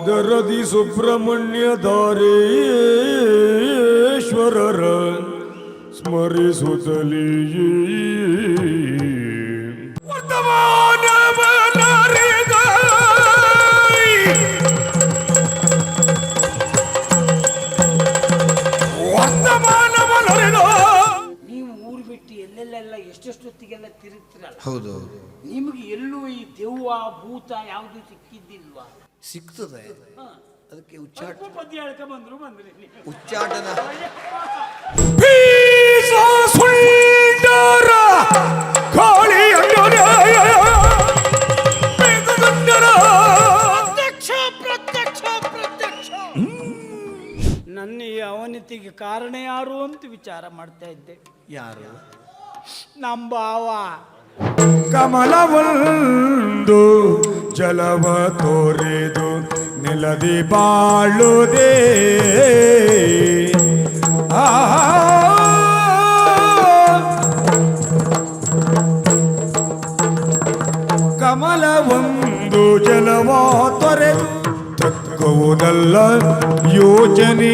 ಪಾದರದಿ ಸುಬ್ರಹ್ಮಣ್ಯ ದಾರೇಶ್ವರರ ಸ್ಮರಿಸುತ್ತಲೇ ನೀವು ಎಷ್ಟೆಷ್ಟೊತ್ತಿಗೆಲ್ಲ ತಿರುಗ್ತಿರಲ್ಲ? ಹೌದು ನಿಮಗೆ ಎಲ್ಲೂ ಈ ದೆವ್ವ ಭೂತ ಯಾವುದು ಸಿಕ್ಕಿದ್ದಿಲ್ವಾ? ಸಿಗ್ತದೆ ಅದಕ್ಕೆ ಉಚ್ಚಾಟ ಪದ್ಯ ಹೇಳ್ಕ ಬಂದ್ರು ಬಂದ್ರಿ ನೀವು. ಉಚ್ಚಾಟನ ಪ್ರತ್ಯಕ್ಷ ಪ್ರತ್ಯಕ್ಷ ಪ್ರತ್ಯಕ್ಷ. ನನ್ನ ಈ ಅವನತಿಗೆ ಕಾರಣ ಯಾರು ಅಂತ ವಿಚಾರ ಮಾಡ್ತಾ ಇದ್ದೆ. ಯಾರು? ನಮ್ಮ ಕಮಲವಂದು ಜಲವ ತೋರಿದು ನೆಲದಿ ಬಾಳುದೇ. ಆ ಕಮಲವೊಂದು ಜಲವ ತೊರೆದು ತಕ್ಕುವುದಲ್ಲ ಯೋಚನೆ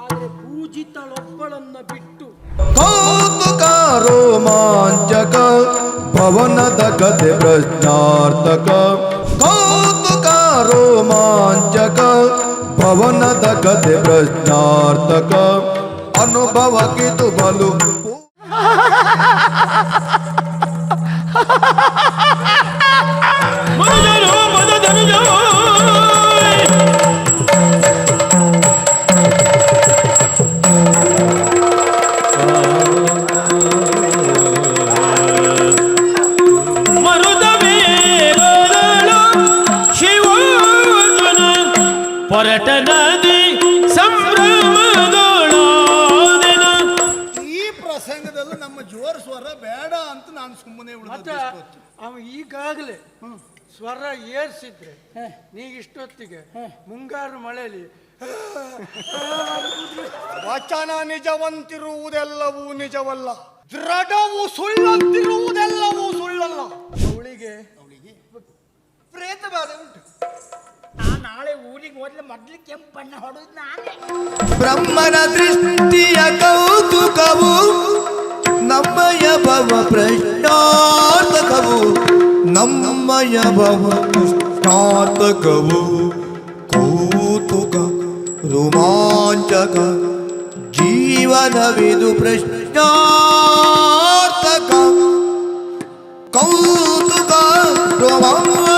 ಆದರೆ ಪೂಜಿತಳೊಬ್ಬಳನ್ನ ಬಿಟ್ಟು ಕೌತುಕ ರೋಮಾಂಚಕ ಭವನದ ಕಥೆ ಪ್ರಶ್ನಾರ್ಥಕ ಕೌತುಕ ರೋಮಾಂಚಕ ಭವನದ ಕಥೆ ಪ್ರಶ್ನಾರ್ಥಕ ಅನುಭವಕ್ಕಿದು ಬಲು. ಪೊರಟನದಿ ಸಂಭ್ರಮದೊಳಾದೆನ ಈ ಪ್ರಸಂಗದಲ್ಲೂ ನಮ್ಮ ಜೋರ್ ಸ್ವರ ಬೇಡ ಅಂತ ನಾನು ಸುಮ್ಮನೆ ಮತ್ತೆ ಅವ ಈಗಾಗಲೇ ಸ್ವರ ಏರ್ಸಿದ್ರೆ ನೀಗ ಇಷ್ಟೊತ್ತಿಗೆ ಮುಂಗಾರು ಮಳೆಯಲ್ಲಿ ವಚನ ನಿಜವಂತಿರುವುದೆಲ್ಲವೂ ನಿಜವಲ್ಲ. ದೃಢವು ಸುಳ್ಳಂತಿರುವುದೆಲ್ಲವೂ ಸುಳ್ಳಲ್ಲ. ಅವಳಿಗೆ ಪ್ರೇತ ಬಾಧೆ ಉಂಟು. ನಾಳೆ ಊರಿಗೆ ಹೋದ್ರೆ ಮೊದ್ಲು ಕೆಂಪು ಬಣ್ಣ ನಾನೇ. ಬ್ರಹ್ಮನ ದೃಷ್ಟಿಯ ಕೌತುಕವು, ನಮ್ಮಯ ಭವ ಪ್ರಶ್ನಾರ್ಥಕವು, ನಮ್ಮಯ ಭವ ಪ್ರಶ್ನಾರ್ಥಕವು. ಕೌತುಕ, ರೋಮಾಂಚಕ, ಜೀವನವಿದು ಪ್ರಶ್ನಾರ್ಥಕ. ಕೌತುಕ, ರೋಮಾಂಚಕ